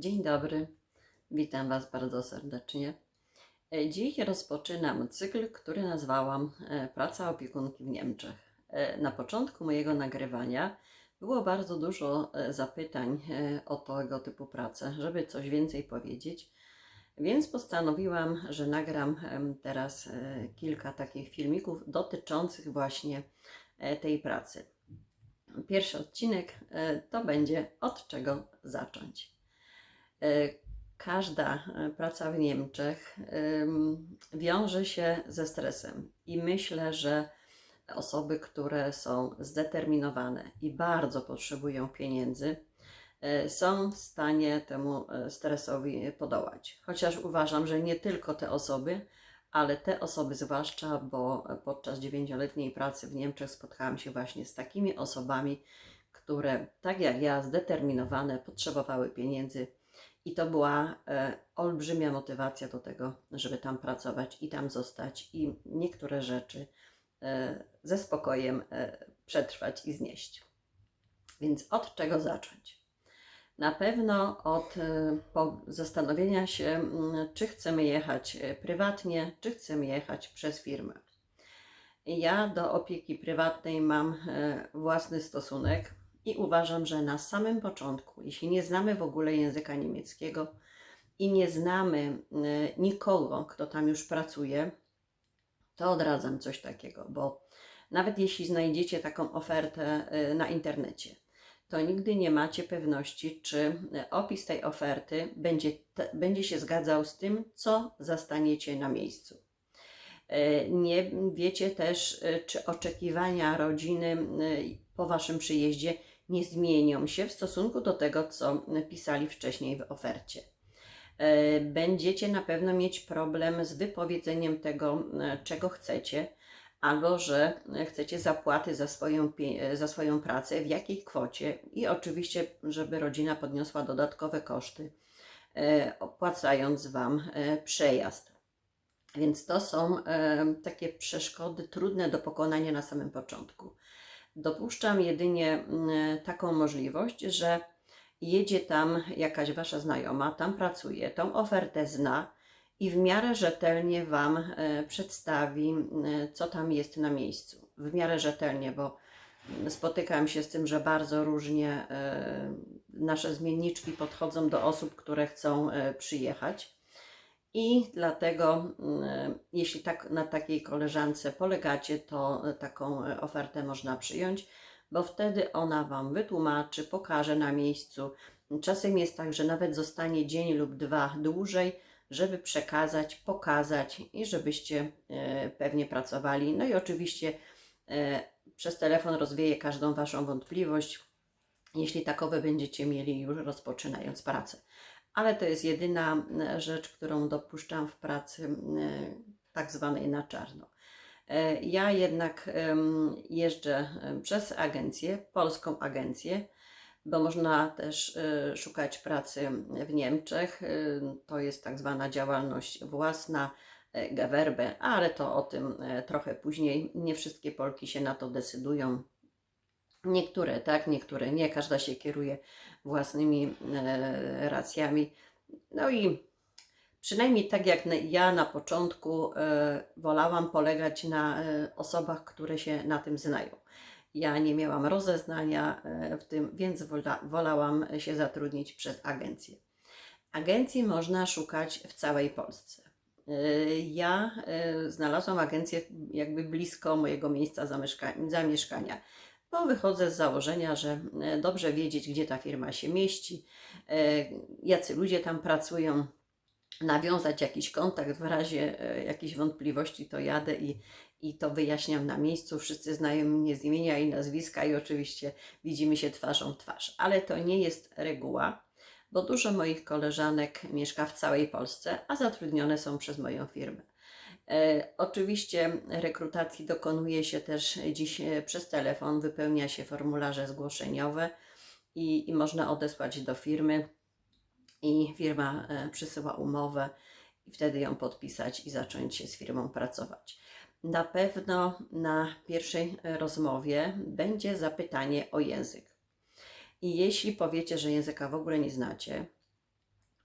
Dzień dobry, witam Was bardzo serdecznie. E, Dziś rozpoczynam cykl, który nazwałam e, Praca opiekunki w Niemczech. E, Na początku mojego nagrywania było bardzo dużo zapytań o tego typu pracę, żeby coś więcej powiedzieć, więc postanowiłam, że nagram teraz kilka takich filmików dotyczących właśnie tej pracy. Pierwszy odcinek to będzie od czego zacząć. E, Każda e, praca w Niemczech em, wiąże się ze stresem i myślę, że osoby, które są zdeterminowane i bardzo potrzebują pieniędzy, e, są w stanie temu stresowi podołać. Chociaż uważam, że nie tylko te osoby, ale te osoby zwłaszcza, bo podczas dziewięcioletniej pracy w Niemczech spotkałam się właśnie z takimi osobami, które, tak jak ja, zdeterminowane, potrzebowały pieniędzy i to była e, olbrzymia motywacja do tego, żeby tam pracować i tam zostać i niektóre rzeczy e, ze spokojem e, przetrwać i znieść. Więc od czego zacząć? Na pewno od zastanowienia się, czy chcemy jechać prywatnie, czy chcemy jechać przez firmę. Ja do opieki prywatnej mam własny stosunek i uważam, że na samym początku, jeśli nie znamy w ogóle języka niemieckiego i nie znamy e, nikogo, kto tam już pracuje, to odradzam coś takiego, bo nawet jeśli znajdziecie taką ofertę e, na internecie, to nigdy nie macie pewności, czy e, opis tej oferty będzie, będzie się zgadzał z tym, co zastaniecie na miejscu. Nie wiecie też, czy oczekiwania rodziny po Waszym przyjeździe nie zmienią się w stosunku do tego, co pisali wcześniej w ofercie. E, Będziecie na pewno mieć problem z wypowiedzeniem tego, e, czego chcecie, albo że chcecie zapłaty za swoją, za swoją pracę, w jakiej kwocie i oczywiście, żeby rodzina podniosła dodatkowe koszty, e, opłacając Wam przejazd. Więc to są takie przeszkody trudne do pokonania na samym początku. Dopuszczam jedynie mm, taką możliwość, że jedzie tam jakaś wasza znajoma, tam pracuje, tą ofertę zna i w miarę rzetelnie Wam e, przedstawi, e, co tam jest na miejscu. W miarę rzetelnie, bo mm, spotykam się z tym, że bardzo różnie e, nasze zmienniczki podchodzą do osób, które chcą e, przyjechać. I dlatego, mm, jeśli tak na takiej koleżance polegacie, to e, taką e, ofertę można przyjąć, bo wtedy ona Wam wytłumaczy, pokaże na miejscu. Czasem jest tak, że nawet zostanie dzień lub dwa dłużej, żeby przekazać, pokazać i żebyście e, pewnie pracowali. No i oczywiście e, przez telefon rozwieje każdą Waszą wątpliwość, jeśli takowe będziecie mieli już rozpoczynając pracę ale to jest jedyna e, rzecz, którą dopuszczam w pracy e, tak zwanej na czarno. E, Ja jednak jeżdżę przez agencję, polską agencję, bo można też e, szukać pracy w Niemczech. E, To jest tak zwana działalność własna, Gewerbe, ale to o tym trochę później. Nie wszystkie Polki się na to decydują. Niektóre tak, niektóre nie. Każda się kieruje własnymi e, racjami. No i przynajmniej tak jak ja na początku e, wolałam polegać na e, osobach, które się na tym znają. Ja nie miałam rozeznania e, w tym, więc wola, wolałam się zatrudnić przez agencję. Agencji można szukać w całej Polsce. E, Ja e, znalazłam agencję jakby blisko mojego miejsca zamieszka- zamieszkania bo wychodzę z założenia, że e, dobrze wiedzieć, gdzie ta firma się mieści, e, jacy ludzie tam pracują, nawiązać jakiś kontakt w razie e, jakichś wątpliwości, to jadę i, i to wyjaśniam na miejscu. Wszyscy znają mnie z imienia i nazwiska i oczywiście widzimy się twarzą w twarz, ale to nie jest reguła, bo dużo moich koleżanek mieszka w całej Polsce, a zatrudnione są przez moją firmę. E, Oczywiście rekrutacji dokonuje się też dziś e, przez telefon, wypełnia się formularze zgłoszeniowe i, i można odesłać do firmy i firma e, przysyła umowę i wtedy ją podpisać i zacząć się z firmą pracować. Na pewno na pierwszej rozmowie będzie zapytanie o język. I jeśli powiecie, że języka w ogóle nie znacie,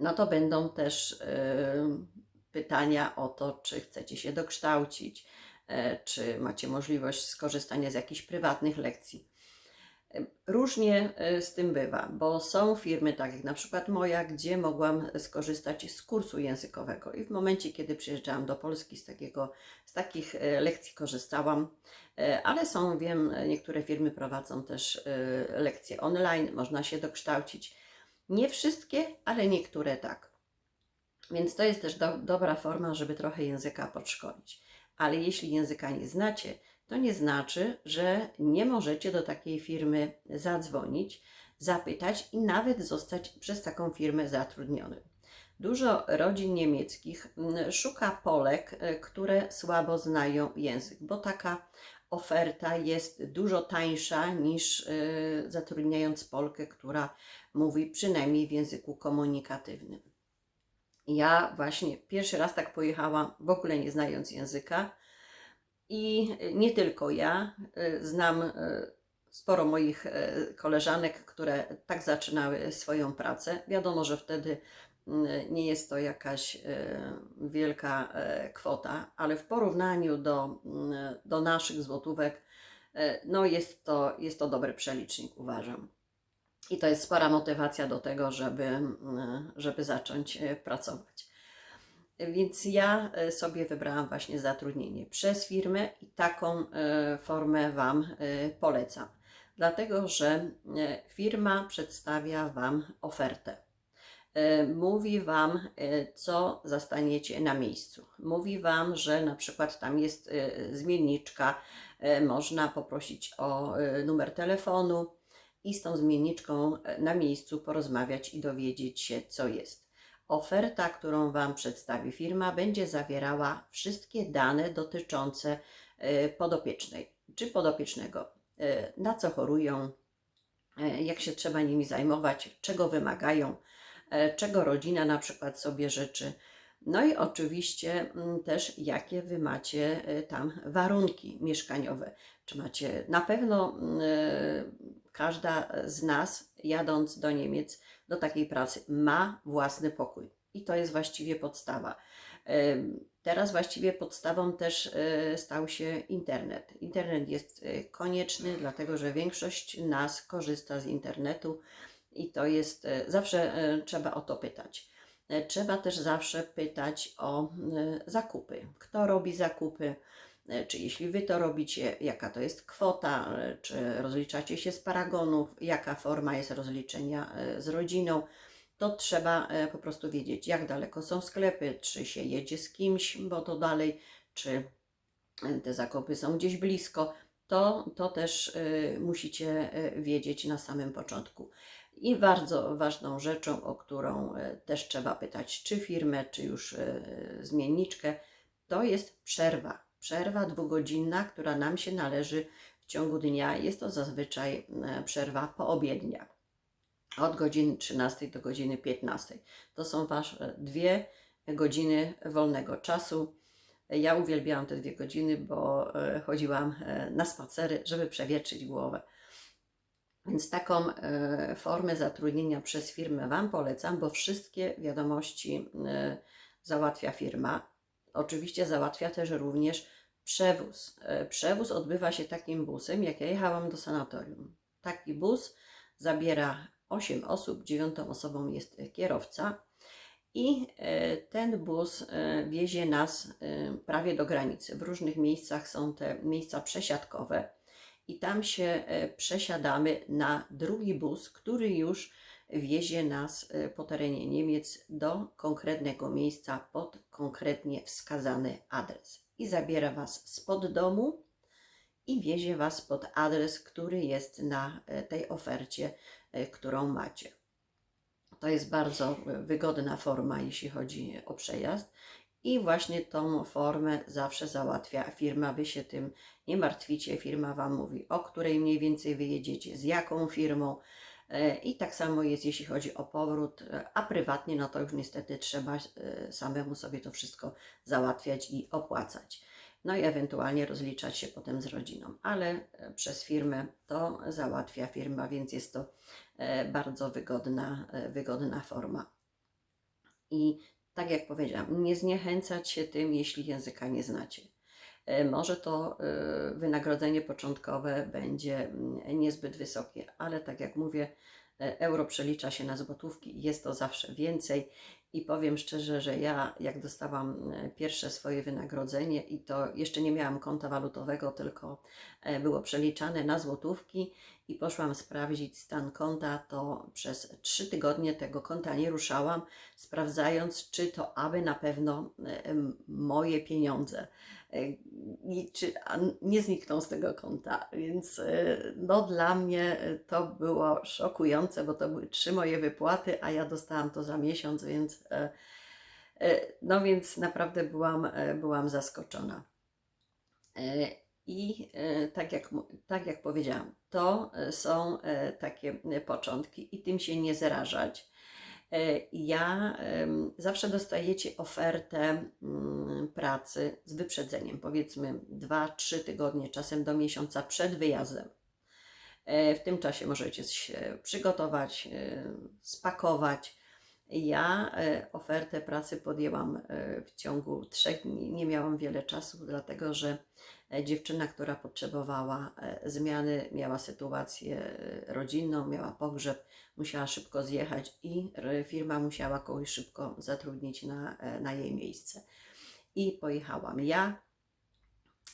no to będą też y, pytania o to, czy chcecie się dokształcić, e, czy macie możliwość skorzystania z jakichś prywatnych lekcji. Różnie e, z tym bywa, bo są firmy, tak jak na przykład moja, gdzie mogłam skorzystać z kursu językowego i w momencie, kiedy przyjeżdżałam do Polski, z, takiego, z takich e, lekcji korzystałam, ale są, wiem, niektóre firmy prowadzą też lekcje online, można się dokształcić. Nie wszystkie, ale niektóre tak. Więc to jest też do, dobra forma, żeby trochę języka podszkolić. Ale jeśli języka nie znacie, to nie znaczy, że nie możecie do takiej firmy zadzwonić, zapytać i nawet zostać przez taką firmę zatrudnionym. Dużo rodzin niemieckich mm, szuka Polek, e, które słabo znają język, bo taka oferta jest dużo tańsza niż y, zatrudniając Polkę, która mówi przynajmniej w języku komunikatywnym. Ja właśnie pierwszy raz tak pojechałam, w ogóle nie znając języka. I nie tylko ja, y, znam y, sporo moich koleżanek, które tak zaczynały swoją pracę. Wiadomo, że wtedy nie jest to jakaś wielka kwota, ale w porównaniu do, do naszych złotówek, no jest to, jest to dobry przelicznik, uważam. I to jest spora motywacja do tego, żeby, żeby zacząć pracować. Więc ja sobie wybrałam właśnie zatrudnienie przez firmę i taką formę Wam polecam. Dlatego, że firma przedstawia Wam ofertę E, mówi Wam, e, co zastaniecie na miejscu. Mówi Wam, że na przykład tam jest e, zmienniczka, można poprosić o numer telefonu i z tą zmienniczką na miejscu porozmawiać i dowiedzieć się, co jest. Oferta, którą Wam przedstawi firma, będzie zawierała wszystkie dane dotyczące podopiecznej czy podopiecznego, na co chorują, jak się trzeba nimi zajmować, czego wymagają E, czego rodzina na przykład sobie życzy. No i oczywiście mm, też jakie wy macie e, tam warunki mieszkaniowe. Czy macie na pewno mm, e, każda z nas jadąc do Niemiec do takiej pracy ma własny pokój. I to jest właściwie podstawa. Teraz właściwie podstawą też stał się internet. Internet jest konieczny, dlatego że większość nas korzysta z internetu i to jest, e, zawsze e, trzeba o to pytać. E, trzeba też zawsze pytać o zakupy. Kto robi zakupy? Czy jeśli Wy to robicie, jaka to jest kwota? Czy rozliczacie się z paragonów? Jaka forma jest rozliczenia z rodziną? To trzeba po prostu wiedzieć, jak daleko są sklepy, czy się jedzie z kimś, bo to dalej, czy te zakupy są gdzieś blisko. To, to też musicie wiedzieć na samym początku. I bardzo ważną rzeczą, o którą e, też trzeba pytać, czy firmę, czy już e, zmienniczkę, to jest przerwa. Przerwa dwugodzinna, która nam się należy w ciągu dnia. Jest to zazwyczaj e, przerwa poobiednia. Od godziny 13 do godziny 15. To są Wasze dwie godziny wolnego czasu. Ja uwielbiałam te dwie godziny, bo chodziłam na spacery, żeby przewietrzyć głowę. Więc taką e, formę zatrudnienia przez firmę Wam polecam, bo wszystkie wiadomości e, załatwia firma. Oczywiście załatwia też również przewóz. E, przewóz odbywa się takim busem, jak ja jechałam do sanatorium. Taki bus zabiera 8 osób, dziewiątą osobą jest kierowca i ten bus wiezie nas prawie do granicy. W różnych miejscach są te miejsca przesiadkowe i tam się e, przesiadamy na drugi bus, który już wiezie nas e, po terenie Niemiec do konkretnego miejsca pod konkretnie wskazany adres. I zabiera Was spod domu i wiezie Was pod adres, który jest na e, tej ofercie, którą macie. To jest bardzo wygodna forma, jeśli chodzi o przejazd. I właśnie tą formę zawsze załatwia firma. Wy się tym nie martwicie. Firma Wam mówi, o której mniej więcej wyjedziecie, z jaką firmą. E, I tak samo jest, jeśli chodzi o powrót, e, a prywatnie, no to już niestety trzeba e, samemu sobie to wszystko załatwiać i opłacać. No i ewentualnie rozliczać się potem z rodziną, ale przez firmę to załatwia firma, więc jest to bardzo wygodna, wygodna forma. I tak jak powiedziałam, nie zniechęcać się tym, jeśli języka nie znacie. E, Może to e, wynagrodzenie początkowe będzie mm, niezbyt wysokie, ale tak jak mówię, e, euro przelicza się na złotówki jest to zawsze więcej. I powiem szczerze, że ja jak dostałam pierwsze swoje wynagrodzenie i to jeszcze nie miałam konta walutowego, tylko było przeliczane na złotówki i poszłam sprawdzić stan konta, to przez trzy tygodnie tego konta nie ruszałam, sprawdzając, czy to aby na pewno moje pieniądze czy nie znikną z tego konta. Więc e, no, dla mnie e, to było szokujące, bo to były trzy moje wypłaty, a ja dostałam to za miesiąc, więc e, no więc naprawdę byłam, byłam zaskoczona. I tak jak, tak jak powiedziałam, to są takie początki i tym się nie zrażać. E, Ja zawsze dostajecie ofertę mm, pracy z wyprzedzeniem, powiedzmy 2-3 tygodnie, czasem do miesiąca przed wyjazdem. E, W tym czasie możecie się przygotować, e, spakować. Ja ofertę pracy podjęłam w ciągu trzech dni. Nie miałam wiele czasu, dlatego że dziewczyna, która potrzebowała e, zmiany, miała sytuację e, rodzinną, miała pogrzeb, musiała szybko zjechać i e, firma musiała kogoś szybko zatrudnić na, e, na jej miejsce. I pojechałam ja,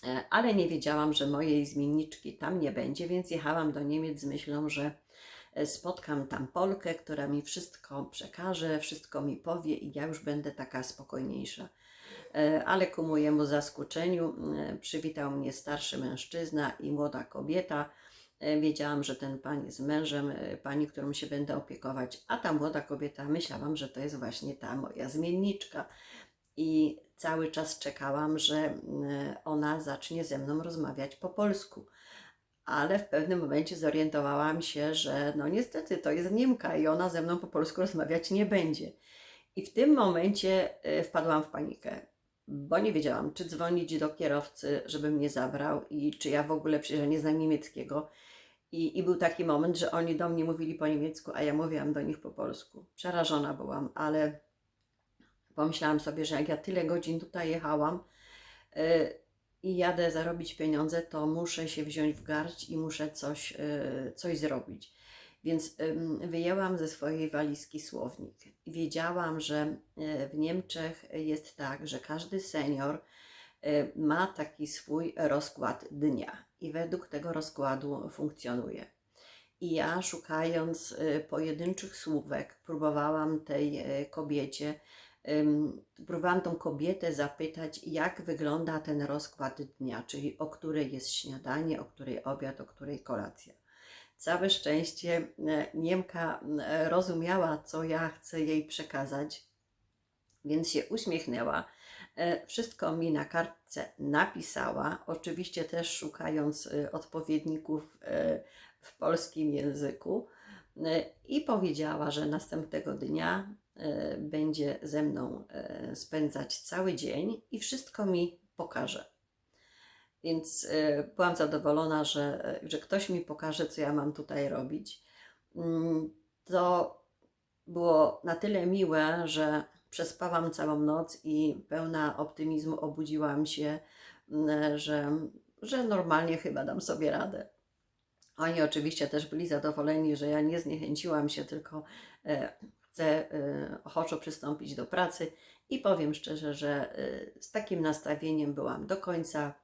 e, ale nie wiedziałam, że mojej zmienniczki tam nie będzie, więc jechałam do Niemiec z myślą, że e, spotkam tam Polkę, która mi wszystko przekaże, wszystko mi powie i ja już będę taka spokojniejsza. E, Ale ku mojemu zaskoczeniu e, przywitał mnie starszy mężczyzna i młoda kobieta. E, Wiedziałam, że ten pan jest mężem pani, którą się będę opiekować, a ta młoda kobieta myślałam, że to jest właśnie ta moja zmienniczka. I cały czas czekałam, że ona zacznie ze mną rozmawiać po polsku. Ale w pewnym momencie zorientowałam się, że no niestety to jest Niemka i ona ze mną po polsku rozmawiać nie będzie. I w tym momencie wpadłam w panikę, bo nie wiedziałam, czy dzwonić do kierowcy, żeby mnie zabrał i czy ja w ogóle przecież nie znam niemieckiego. I, I był taki moment, że oni do mnie mówili po niemiecku, a ja mówiłam do nich po polsku. Przerażona byłam, ale pomyślałam sobie, że jak ja tyle godzin tutaj jechałam y, i jadę zarobić pieniądze, to muszę się wziąć w garść i muszę coś, y, coś zrobić. Więc wyjęłam ze swojej walizki słownik. Wiedziałam, że y, w Niemczech jest tak, że każdy senior y, ma taki swój rozkład dnia i według tego rozkładu funkcjonuje. I ja, szukając y, pojedynczych słówek, próbowałam tej kobiecie, próbowałam tą kobietę zapytać, jak wygląda ten rozkład dnia, czyli o której jest śniadanie, o której obiad, o której kolacja. Całe szczęście e, Niemka e, rozumiała, co ja chcę jej przekazać, więc się uśmiechnęła. E, Wszystko mi na kartce napisała, oczywiście też szukając odpowiedników w polskim języku i powiedziała, że następnego dnia będzie ze mną spędzać cały dzień i wszystko mi pokaże. Więc e, byłam zadowolona, że, e, że ktoś mi pokaże, co ja mam tutaj robić. Mm, To było na tyle miłe, że przespałam całą noc i pełna optymizmu obudziłam się, mm, że, że normalnie chyba dam sobie radę. Oni oczywiście też byli zadowoleni, że ja nie zniechęciłam się, tylko e, chcę e, ochoczo przystąpić do pracy i powiem szczerze, że e, z takim nastawieniem byłam do końca.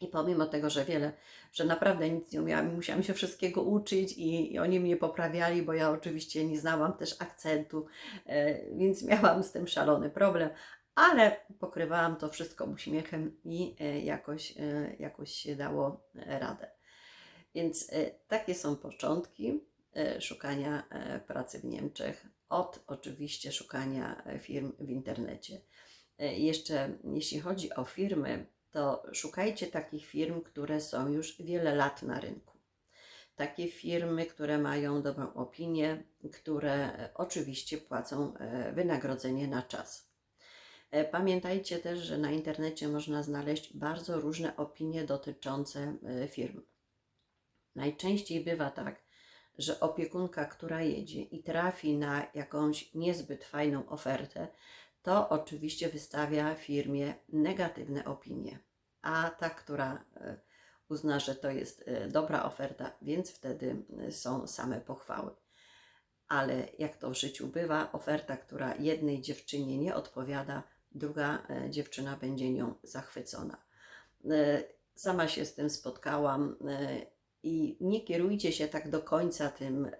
I pomimo tego, że wiele, że naprawdę nic nie umiałam, musiałam się wszystkiego uczyć i, i oni mnie poprawiali, bo ja oczywiście nie znałam też akcentu, e, więc miałam z tym szalony problem, ale pokrywałam to wszystko uśmiechem i e, jakoś, e, jakoś się dało radę. Więc e, takie są początki e, szukania e, pracy w Niemczech, od oczywiście szukania e, firm w internecie. E, Jeszcze jeśli chodzi o firmy, to szukajcie takich firm, które są już wiele lat na rynku. Takie firmy, które mają dobrą opinię, które e, oczywiście płacą e, wynagrodzenie na czas. E, Pamiętajcie też, że na internecie można znaleźć bardzo różne opinie dotyczące firm. Najczęściej bywa tak, że opiekunka, która jedzie i trafi na jakąś niezbyt fajną ofertę, to oczywiście wystawia firmie negatywne opinie. A ta, która e, uzna, że to jest e, dobra oferta, więc wtedy e, są same pochwały. Ale jak to w życiu bywa, oferta, która jednej dziewczynie nie odpowiada, druga dziewczyna będzie nią zachwycona. Sama się z tym spotkałam i nie kierujcie się tak do końca tym,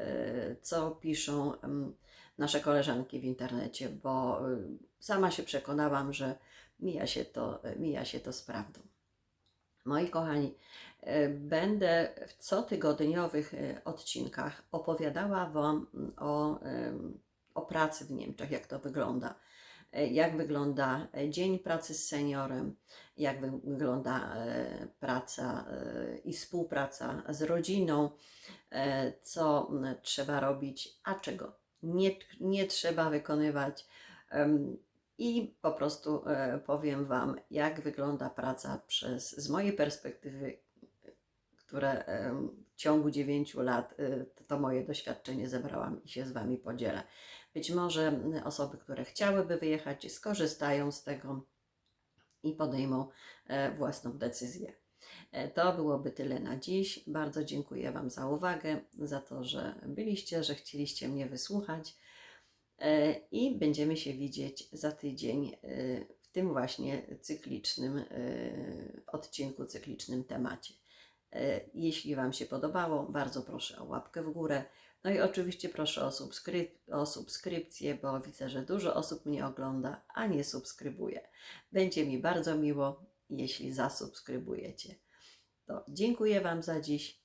co piszą nasze koleżanki w internecie, bo e, sama się przekonałam, że mija się to, mija się to z prawdą. Moi kochani, e, będę w cotygodniowych odcinkach opowiadała Wam o, em, o pracy w Niemczech, jak to wygląda. Jak wygląda dzień pracy z seniorem, jak wy- wygląda praca i współpraca z rodziną, co m, trzeba robić, a czego nie, nie trzeba wykonywać. I po prostu e, powiem Wam, jak wygląda praca przez, z mojej perspektywy, które w ciągu 9 lat e, to, moje doświadczenie zebrałam i się z Wami podzielę. Być może osoby, które chciałyby wyjechać, skorzystają z tego i podejmą e, własną decyzję. E, To byłoby tyle na dziś. Bardzo dziękuję Wam za uwagę, za to, że byliście, że chcieliście mnie wysłuchać. E, I będziemy się widzieć za tydzień e, w tym właśnie cyklicznym odcinku, cyklicznym temacie. Jeśli Wam się podobało, bardzo proszę o łapkę w górę. No i oczywiście proszę o, subskryp- o subskrypcję, bo widzę, że dużo osób mnie ogląda, a nie subskrybuje. Będzie mi bardzo miło, jeśli zasubskrybujecie. To dziękuję Wam za dziś.